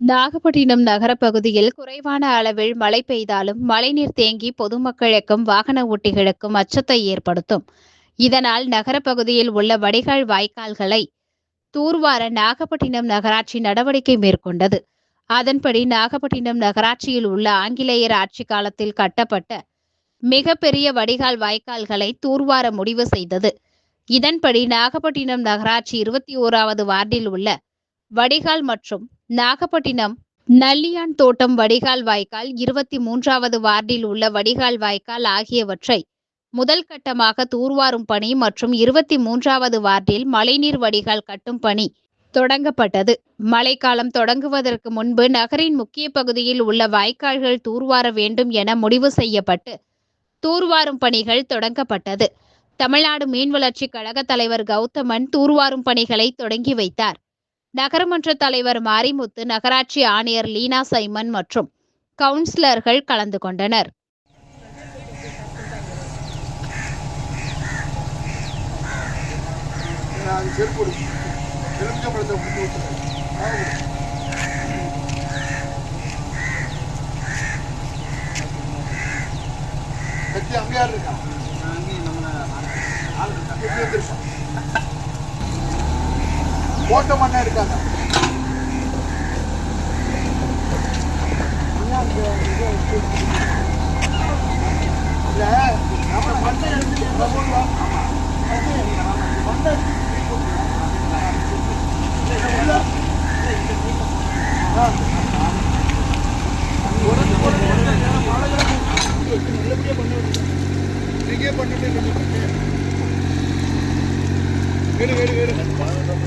நாகப்பட்டினம் நகரப்பகுதியில் குறைவான அளவில் மழை பெய்தாலும் மழைநீர் தேங்கி பொதுமக்களுக்கும் வாகன ஓட்டிகளுக்கும் அச்சத்தை ஏற்படுத்தும். இதனால் நகரப்பகுதியில் உள்ள வடிகால் வாய்க்கால்களை தூர்வார நாகப்பட்டினம் நகராட்சி நடவடிக்கை மேற்கொண்டது. அதன்படி நாகப்பட்டினம் நகராட்சியில் உள்ள ஆங்கிலேயர் ஆட்சி காலத்தில் கட்டப்பட்ட மிகப்பெரிய வடிகால் வாய்க்கால்களை தூர்வார முடிவு செய்தது. இதன்படி நாகப்பட்டினம் நகராட்சி இருபத்தி ஓராவது வார்டில் உள்ள வடிகால் மற்றும் நாகப்பட்டினம். நல்லியான் தோட்டம் வடிகால் வாய்க்கால் இருபத்தி மூன்றாவது வார்டில் உள்ள வடிகால் வாய்க்கால் ஆகியவற்றை முதல் கட்டமாக தூர்வாரும் பணி மற்றும் இருபத்தி மூன்றாவது வார்டில் மழைநீர் வடிகால் கட்டும் பணி தொடங்கப்பட்டது. மழைக்காலம் தொடங்குவதற்கு முன்பு நகரின் முக்கிய பகுதியில் உள்ள வாய்க்கால்கள் தூர்வார வேண்டும் என முடிவு செய்யப்பட்டு தூர்வாரும் பணிகள் தொடங்கப்பட்டது. தமிழ்நாடு மீன் வளர்ச்சி கழக தலைவர் கௌதமன் தூர்வாரும் பணிகளை தொடங்கி வைத்தார். நகரமன்ற தலைவர் மாரிமுத்து நகராட்சி ஆணையர் லீனா சைமன் மற்றும் கவுன்சிலர்கள் கலந்து கொண்டனர். நான் செருப்பு எலுமிச்சம்பழத்தை பிடிச்சி விட்டுறேன் கத்தி அங்கே யார் இருக்கா? எப்படி வந்திருக்கான் ஓட்ட மண்ணே இருக்காங்க இல்ல நம்ம மண்ணை எடுத்துட்டு மண்ணை பண்ணிட்டு வேறு வேறு வேறு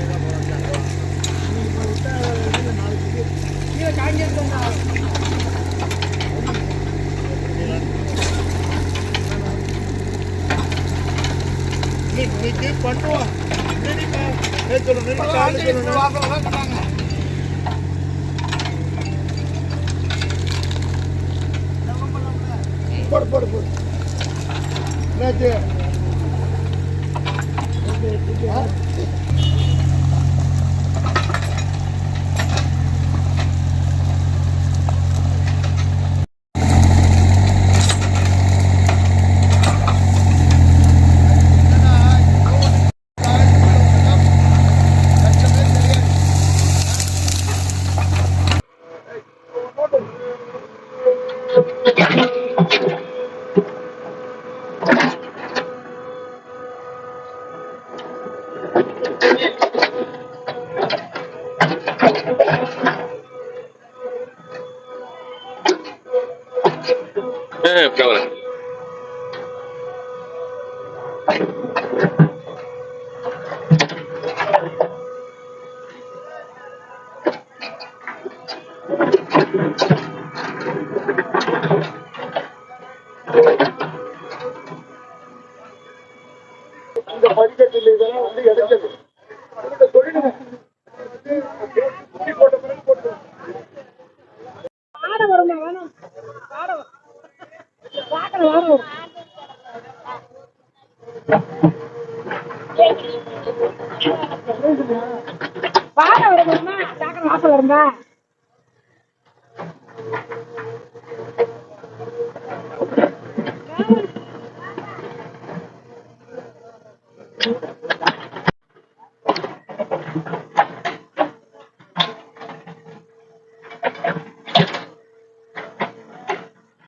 பண்ணுவோம் நேற்று போடு போடு போடு என்னாச்சு Eh, bukan பார்க்கல வாட வரும் வாட வருமா சாக்கடை வாசல் வருமா